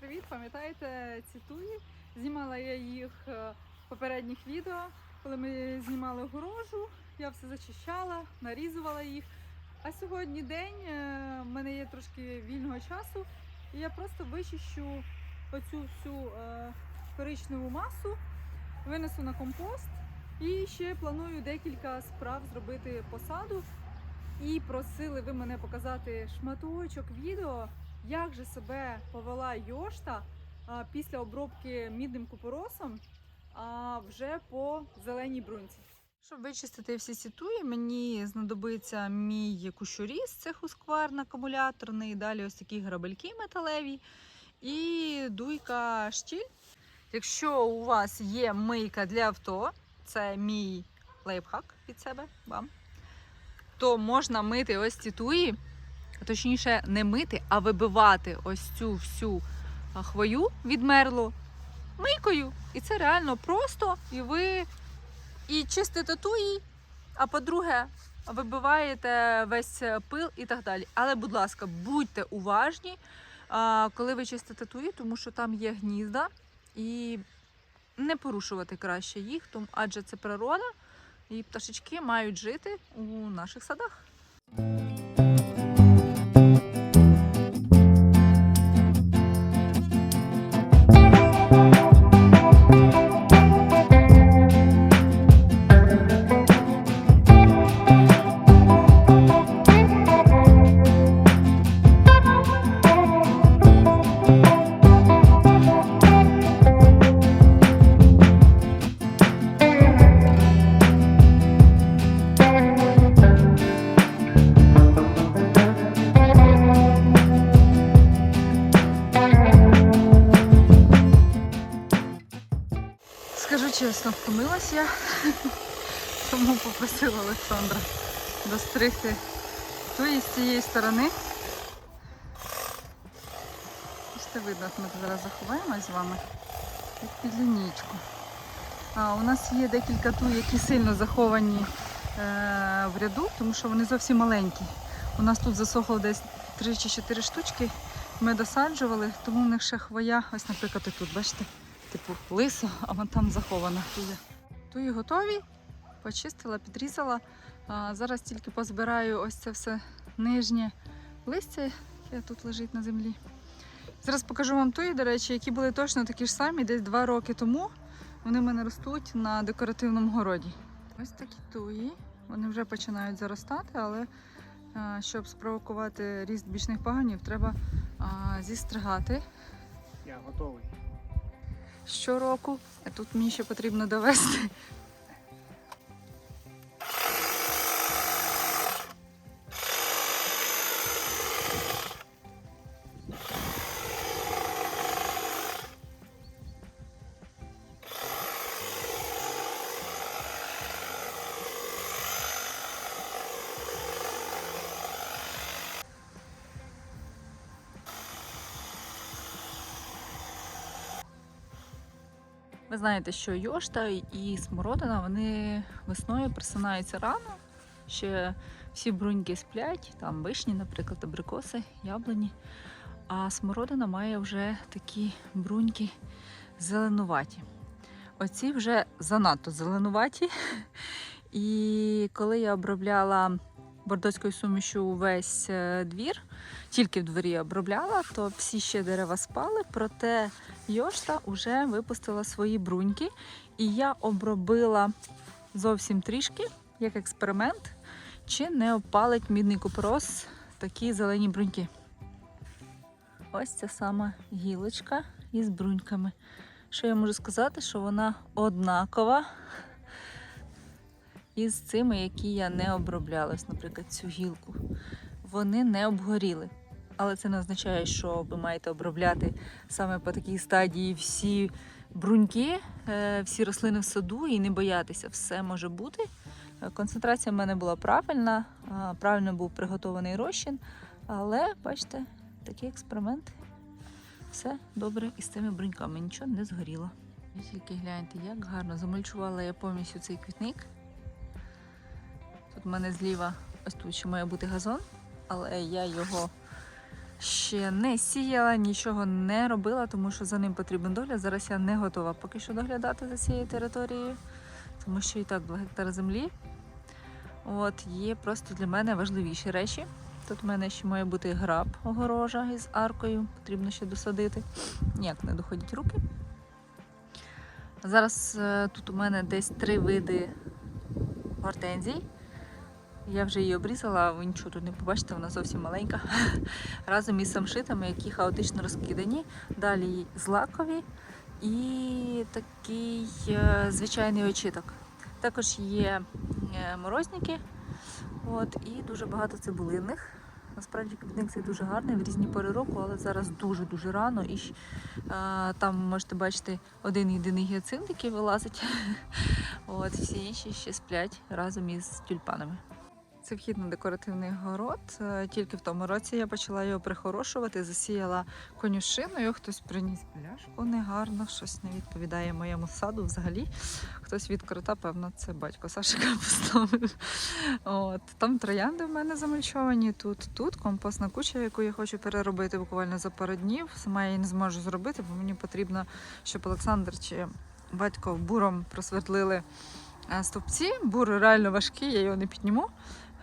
привіт! Пам'ятаєте ці туї? Знімала я їх е, в попередніх відео, коли ми знімали огорожу. Я все зачищала, нарізувала їх. А сьогодні день, е, в мене є трошки вільного часу, і я просто вичищу оцю всю е, коричневу масу, винесу на компост і ще планую декілька справ зробити посаду. І просили ви мене показати шматочок відео, як же себе повела Йошта після обробки мідним купоросом вже по зеленій брунці. Щоб вичистити всі ці туї, мені знадобиться мій кущоріз, це хускварн акумуляторний, далі ось такі грабельки металеві і дуйка штіль. Якщо у вас є мийка для авто, це мій лайфхак від себе вам то можна мити ось ці туї, точніше, не мити, а вибивати ось цю всю хвою відмерлу мийкою. І це реально просто. І ви і чистите туї, а по-друге, вибиваєте весь пил і так далі. Але, будь ласка, будьте уважні, коли ви чистите туї, тому що там є гнізда, і не порушувати краще їх, адже це природа. І пташечки мають жити у наших садах. Скажу втомилась я, тому попросила Олександра достригти тої з цієї сторони. Ось видно, ми зараз заховаємось з вами як під лінійку. А, у нас є декілька ту, які сильно заховані е, в ряду, тому що вони зовсім маленькі. У нас тут засохло десь 3 чи 4 штучки. Ми досаджували, тому в них ще хвоя, ось, наприклад, і тут, бачите, типу лисо, а вон там захована. Туї готові, почистила, підрізала. А, зараз тільки позбираю ось це все нижнє листя, яке тут лежить на землі. Зараз покажу вам туї, до речі, які були точно такі ж самі, десь два роки тому. Вони в мене ростуть на декоративному городі. Ось такі туї. Вони вже починають заростати, але щоб спровокувати ріст бічних паганів, треба зістригати Я готовий. Щороку. А тут мені ще потрібно довести. Ви знаєте, що йошта і смородина вони весною просинаються рано. Ще всі бруньки сплять, там вишні, наприклад, абрикоси, яблуні. А смородина має вже такі бруньки зеленуваті. Оці вже занадто зеленуваті. І коли я обробляла бордоською сумішю весь е, двір, тільки в дворі обробляла, то всі ще дерева спали, проте Йошта вже випустила свої бруньки, і я обробила зовсім трішки, як експеримент, чи не опалить мідний купорос такі зелені бруньки. Ось ця сама гілочка із бруньками. Що я можу сказати, що вона однакова із цими, які я не обробляла. Ось, наприклад, цю гілку. Вони не обгоріли. Але це не означає, що ви маєте обробляти саме по такій стадії всі бруньки, е, всі рослини в саду і не боятися. Все може бути. Е, Концентрація в мене була правильна, правильно був приготований розчин, але бачите, такий експеримент. Все добре із цими бруньками, нічого не згоріло. Тільки гляньте, як гарно замульчувала я повністю цей квітник. В мене зліва ось тут ще має бути газон, але я його ще не сіяла, нічого не робила, тому що за ним потрібен догляд. Зараз я не готова поки що доглядати за цією територією, тому що і так 2 гектари землі. От є просто для мене важливіші речі. Тут в мене ще має бути граб огорожа із аркою, потрібно ще досадити. Ніяк не доходять руки. Зараз е, тут у мене десь три види гортензій. Я вже її обрізала, ви нічого тут не побачите, вона зовсім маленька. Разом із самшитами, які хаотично розкидані. Далі злакові і такий е, звичайний очіток. Також є е, морозники от, і дуже багато цибулинних. Насправді квітник цей дуже гарний в різні пори року, але зараз дуже-дуже рано. І а, там можете бачити один єдиний гіацинт, який вилазить. От, всі інші ще сплять разом із тюльпанами. Це вхід на декоративний город. Е, Тільки в тому році я почала його прихорошувати, засіяла конюшиною. Хтось приніс пляшку негарно, щось не відповідає моєму саду взагалі. Хтось від крота, певно, це батько Сашика поставив. От. Там троянди в мене замульчовані. Тут, тут компостна куча, яку я хочу переробити буквально за пару днів. Сама я її не зможу зробити, бо мені потрібно, щоб Олександр чи батько буром просвердлили е, стовпці. Бур реально важкий, я його не підніму.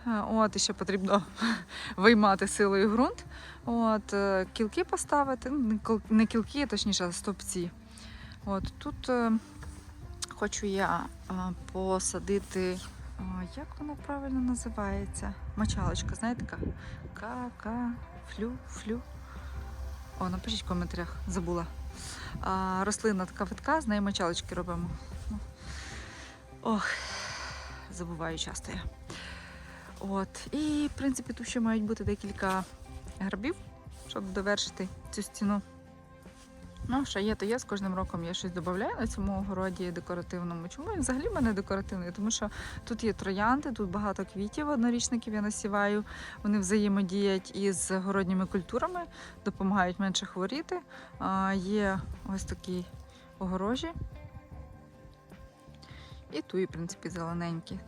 Е, От, і ще потрібно виймати силою ґрунт. От, е, кілки поставити, ну, не кілки, а точніше, а стовпці. От, тут е, хочу я посадити, як воно правильно називається? Мочалочка, знаєте? Ка-ка, флю, флю. О, напишіть в коментарях, забула. А, рослина така витка, з неї мочалочки робимо. Ну, Ох, забуваю часто я. От. І, в принципі, тут ще мають бути декілька грабів, щоб довершити цю стіну. Ну, що є, то є. З кожним роком я щось додаю на цьому огороді декоративному. Чому він взагалі в мене декоративний? Тому що тут є троянди, тут багато квітів, однорічників я насіваю. Вони взаємодіють із городніми культурами, допомагають менше хворіти. Є ось такі огорожі. І туї, в принципі, зелененькі.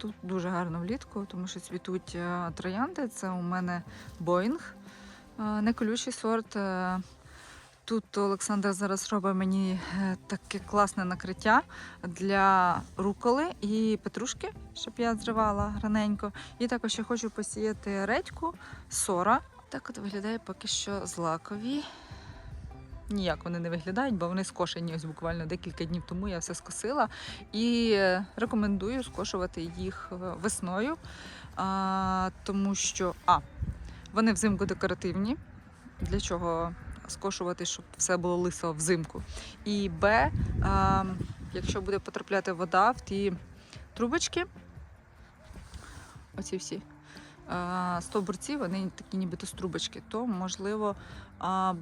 Тут дуже гарно влітку, тому що цвітуть е, троянди. Це у мене Боїнг, е, не колючий сорт. Е, Тут Олександр зараз робить мені таке класне накриття для руколи і петрушки, щоб я зривала граненько. І також я хочу посіяти редьку, сора. Так от виглядає поки що злакові. Ніяк вони не виглядають, бо вони скошені ось буквально декілька днів тому я все скосила. І е, рекомендую скошувати їх е, весною, тому що а, вони взимку декоративні. Для чого скошувати, щоб все було лисо взимку. І Б, якщо буде потрапляти вода в ті трубочки, оці всі стовбурці, вони такі нібито з трубочки, то можливо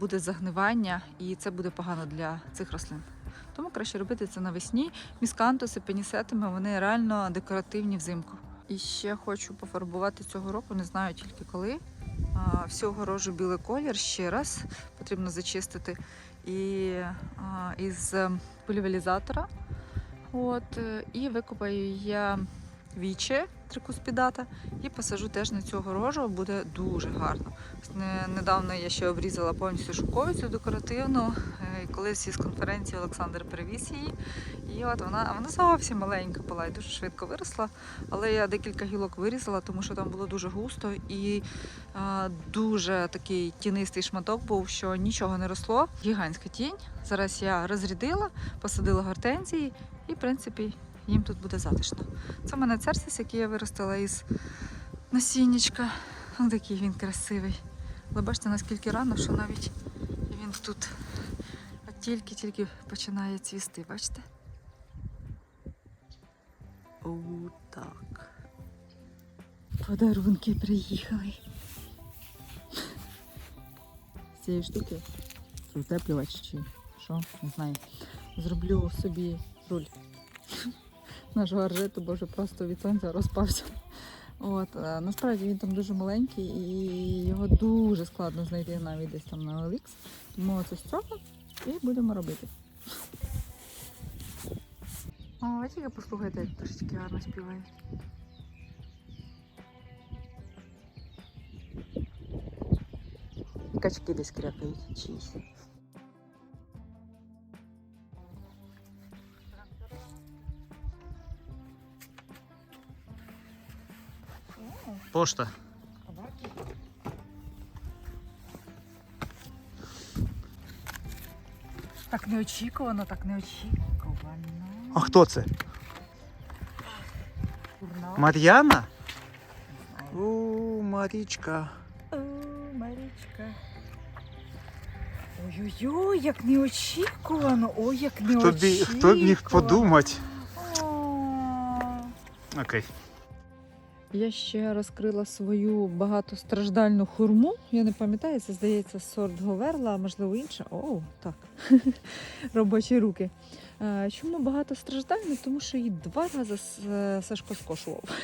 буде загнивання, і це буде погано для цих рослин. Тому краще робити це навесні. Міскантуси, пенісетами, вони реально декоративні взимку. І ще хочу пофарбувати цього року, не знаю тільки коли. Всю огорожу білий колір ще раз потрібно зачистити і із пульверізатора. От, і викопаю я віче трикуспідата і посажу теж на цю огорожу, буде дуже гарно. Недавно я ще обрізала повністю шовковицю декоративну. е, Колись із конференції Олександр привіз її. І от вона, вона зовсім маленька була і дуже швидко виросла. Але я декілька гілок вирізала, тому що там було дуже густо і а, дуже такий тінистий шматок був, що нічого не росло. Гігантська тінь. Зараз я розрядила, посадила гортензії, і в принципі їм тут буде затишно. Це в мене церсис, який я виростила із насіннячка. Ось такий він красивий. Але бачите, наскільки рано, що навіть він тут тільки-тільки починає цвісти, бачите? О, так. Подарунки приїхали. З цієї штуки утеплювач чи що, не знаю. Зроблю собі руль. Наш гаржету, бо вже просто від сонця розпався. От, е, насправді він там дуже маленький і його дуже складно знайти навіть десь там на OLX. Тому оце з цього і будемо робити. О, тільки послухайте, як трошечки гарно співають. качки десь крякають чиїсь. Пошта. Так неочікувано, так неочікувано. А хто це? Мар'яна? У, Марічка. О, Марічка. Ой-ой-ой, як неочікувано. Ой, як неочікувано. хто б міг подумати? Окей. Я ще розкрила свою багатостраждальну хурму. Я не пам'ятаю, це здається сорт Говерла, а можливо інша. О, так. Робочі руки. Е, Чому багатостраждальну? Тому що її два рази е, Сашко скошував.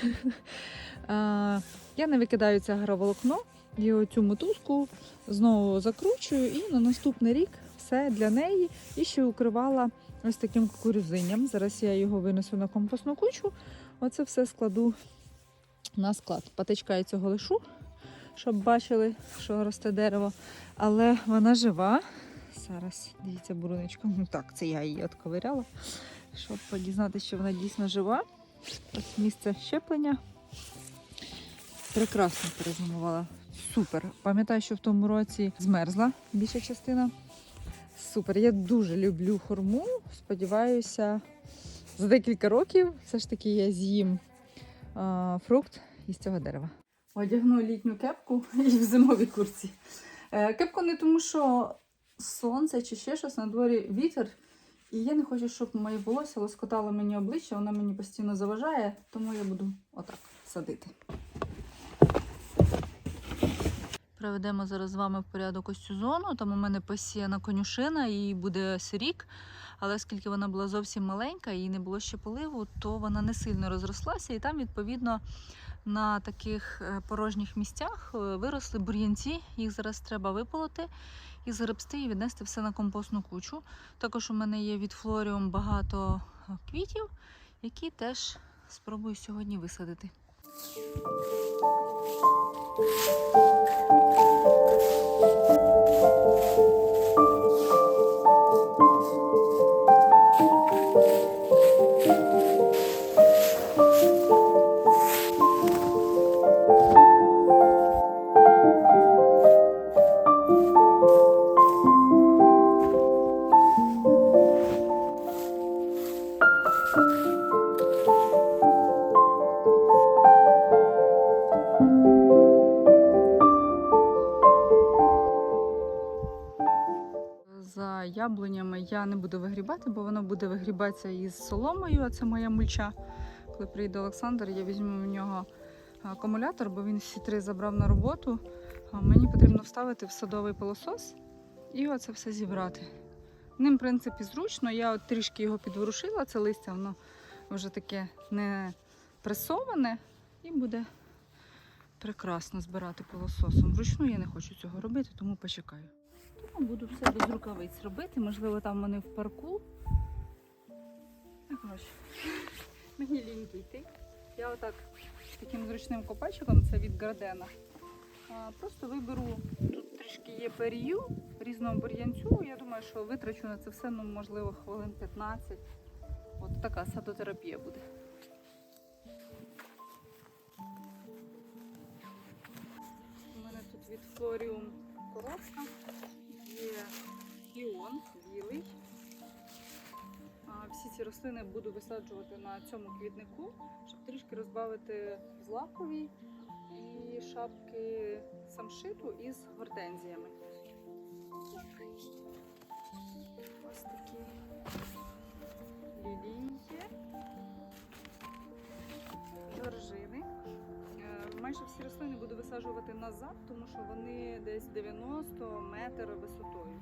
Е, Я не викидаю це агроволокно і оцю мотузку знову закручую, і на наступний рік все для неї. І ще укривала ось таким кукурузинням. Зараз я його винесу на компостну кучу. Оце все складу на склад. Патичка я цього лишу, щоб бачили, що росте дерево. Але вона жива. Зараз дивіться бурунечка. Ну так, це я її отковиряла, щоб подізнатися, що вона дійсно жива. Ось місце щеплення. Прекрасно перезимувала. Супер. Пам'ятаю, що в тому році змерзла більша частина. Супер. Я дуже люблю хурму. Сподіваюся, за декілька років все ж таки я з'їм фрукт із цього дерева. Одягну літню кепку і в зимовій курці. Е, Кепку не тому, що сонце чи ще щось на дворі вітер. І я не хочу, щоб моє волосся лоскотало мені обличчя, воно мені постійно заважає, тому я буду отак садити. Проведемо зараз з вами в порядок ось цю зону. Там у мене посіяна конюшина і буде сирік. Але оскільки вона була зовсім маленька і не було ще поливу, то вона не сильно розрослася. І там, відповідно, на таких е, порожніх місцях е, виросли бур'янці. Їх зараз треба виполоти і згребсти і віднести все на компостну кучу. Також у мене є від флоріум багато е, квітів, які теж спробую сьогодні висадити. Яблунями я не буду вигрібати, бо воно буде вигрібатися із соломою, а це моя мульча. Коли прийде Олександр, я візьму в нього акумулятор, бо він всі три забрав на роботу. Мені потрібно вставити в садовий пилосос і оце все зібрати. Ним, в принципі, зручно. Я от трішки його підворушила, це листя, воно вже таке не пресоване і буде прекрасно збирати пилососом. Вручну я не хочу цього робити, тому почекаю. Тому буду все без рукавиць робити. Можливо, там вони в парку. Ну, коротше, мені ліньки йти. Я отак таким зручним копачиком, це від Градена. Просто виберу, тут трішки є перію різного бур'янцю. Я думаю, що витрачу на це все, ну, можливо, хвилин 15. От така садотерапія буде. У мене тут від Флоріум коробка. Є іон білий. Всі ці рослини буду висаджувати на цьому квітнику, щоб трішки розбавити злакові і шапки самшиту із гортензіями. Майже всі рослини буду висаджувати назад, тому що вони десь 90 метр висотою.